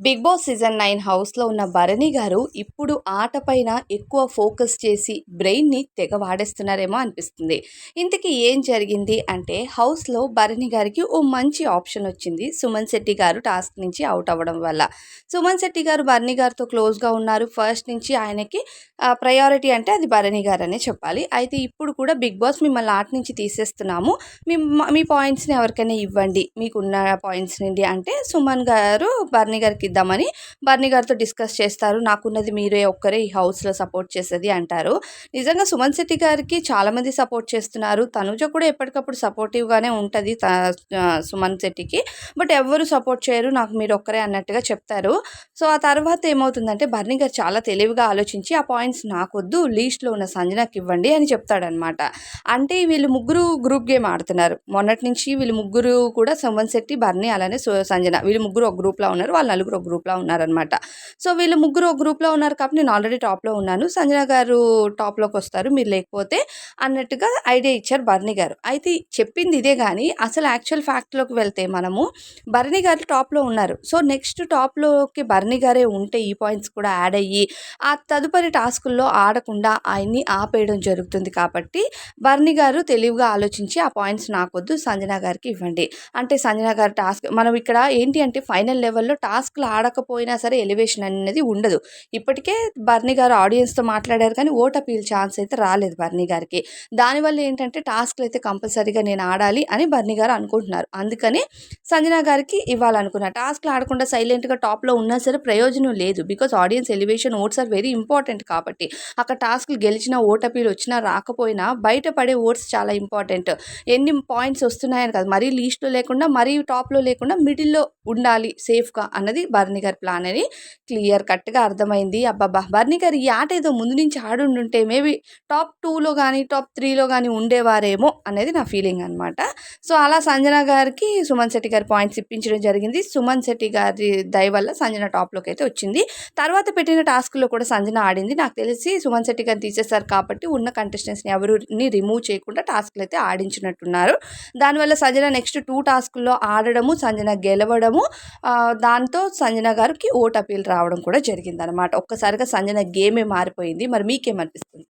Big boss season nine హౌస్లో ఉన్న భరణి గారు ఇప్పుడు ఆట పైన ఎక్కువ ఫోకస్ చేసి బ్రెయిన్ని తెగ వాడేస్తున్నారేమో అనిపిస్తుంది. ఇంతకీ ఏం జరిగింది అంటే హౌస్లో భరణి గారికి ఓ మంచి ఆప్షన్ వచ్చింది సుమన్ శెట్టి గారు టాస్క్ నుంచి అవుట్ అవ్వడం వల్ల. సుమన్ శెట్టి గారు భరణి గారితో క్లోజ్గా ఉన్నారు. ఫస్ట్ నుంచి ఆయనకి ప్రయారిటీ అంటే అది భరణి గారు అనే చెప్పాలి. అయితే ఇప్పుడు కూడా బిగ్ బాస్ మిమ్మల్ని ఆట నుంచి తీసేస్తున్నాము. మీ మీ పాయింట్స్ని ఎవరికైనా ఇవ్వండి. మీకున్న పాయింట్స్ నుండి అంటే సుమన్ గారు భరణి గారికి ఇద్దామని బర్నీ గారితో డిస్కస్ చేస్తారు. నాకున్నది మీరే ఒక్కరే ఈ హౌస్లో సపోర్ట్ చేసేది అంటారు. నిజంగా సుమన్ శెట్టి గారికి చాలామంది సపోర్ట్ చేస్తున్నారు. తనుజ కూడా ఎప్పటికప్పుడు సపోర్టివ్గానే ఉంటుంది సుమన్ శెట్టికి. బట్ ఎవరు సపోర్ట్ చేయరు. నాకు మీరు ఒక్కరే అన్నట్టుగా చెప్తారు. సో ఆ తర్వాత ఏమవుతుందంటే బర్నీ గారు చాలా తెలివిగా ఆలోచించి ఆ పాయింట్స్ నాకొద్దు లీస్ట్లో ఉన్న సంజనాకి ఇవ్వండి అని చెప్తాడనమాట అంటే వీళ్ళు ముగ్గురు గ్రూప్ గేమ్ ఆడుతున్నారు. మొన్నటి నుంచి వీళ్ళు ముగ్గురు కూడా సుమన్ శెట్టి బర్నీ అలానే సంజన వీళ్ళు ముగ్గురు ఒక గ్రూప్లో ఉన్నారు. వాళ్ళు నలుగురు ఒక గ్రూప్లో ఉన్నారనమాట సో వీళ్ళు ముగ్గురు ఒక గ్రూప్లో ఉన్నారు కాబట్టి నేను ఆల్రెడీ టాప్లో ఉన్నాను. సంజన గారు టాప్లోకి వస్తారు మీరు లేకపోతే అన్నట్టుగా ఐడియా ఇచ్చారు భరణి గారు. అయితే చెప్పింది ఇదే కానీ అసలు యాక్చువల్ ఫ్యాక్ట్లోకి వెళ్తే మనము భరణి గారు టాప్లో ఉన్నారు. సో నెక్స్ట్ టాప్లోకి భరణి గారే ఉంటే ఈ పాయింట్స్ కూడా యాడ్ అయ్యి ఆ తదుపరి టాస్కుల్లో ఆడకుండా ఆయన్ని ఆపేయడం జరుగుతుంది కాబట్టి భరణి గారు తెలివిగా ఆలోచించి ఆ పాయింట్స్ నాకొద్దు సంజన గారికి ఇవ్వండి. అంటే సంజన గారు టాస్క్ మనం ఇక్కడ ఏంటి అంటే ఫైనల్ లెవెల్లో టాస్క్ టాస్క్లు ఆడకపోయినా సరే ఎలివేషన్ అనేది ఉండదు. ఇప్పటికే బర్నీ గారు ఆడియన్స్తో మాట్లాడారు కానీ ఓట్ అపీల్ ఛాన్స్ అయితే రాలేదు బర్నీ గారికి. దానివల్ల ఏంటంటే టాస్క్లు అయితే కంపల్సరీగా నేను ఆడాలి అని బర్నీ గారు అనుకుంటున్నారు. అందుకని సంజన గారికి ఇవ్వాలనుకున్నారు టాస్క్లు ఆడకుండా సైలెంట్గా టాప్లో ఉన్నా సరే ప్రయోజనం లేదు. Because audience elevation votes are very important కాబట్టి. అక్కడ టాస్క్లు గెలిచినా ఓట్ అపీల్ వచ్చినా రాకపోయినా బయటపడే ఓట్స్ చాలా ఇంపార్టెంట్. ఎన్ని పాయింట్స్ వస్తున్నాయని కాదు. మరీ లీస్ట్లో లేకుండా మరీ టాప్లో లేకుండా మిడిల్లో ఉండాలి సేఫ్గా అన్నది బర్నీ గారి ప్లాన్ అని క్లియర్ కట్గా అర్థమైంది. అబ్బాబా బర్నీ గారు ఈ ఆట ఏదో ముందు నుంచి ఆడుండుంటే మేబీ టాప్ టూలో కానీ టాప్ త్రీలో కానీ ఉండేవారేమో అనేది నా ఫీలింగ్ అనమాట సో అలా సంజన గారికి సుమన్ శెట్టి గారి పాయింట్స్ ఇప్పించడం జరిగింది. సుమన్ శెట్టి గారి దయ వల్ల సంజన టాప్లోకి అయితే వచ్చింది. తర్వాత పెట్టిన టాస్క్లో కూడా సంజన ఆడింది. నాకు తెలిసి సుమన్ శెట్టి గారిని తీసేశారు కాబట్టి ఉన్న కంటెస్టెంట్స్ని ఎవరిని రిమూవ్ చేయకుండా టాస్క్లు అయితే ఆడించినట్టున్నారు. దానివల్ల సంజన నెక్స్ట్ టూ టాస్క్లో ఆడడము సంజన గెలవడము దాంతో సంజన గారికి ఓట్ అపీల్ రావడం కూడా జరిగిందనమాట ఒక్కసారిగా సంజన గేమే మారిపోయింది. మరి మీకేమనిపిస్తుంది?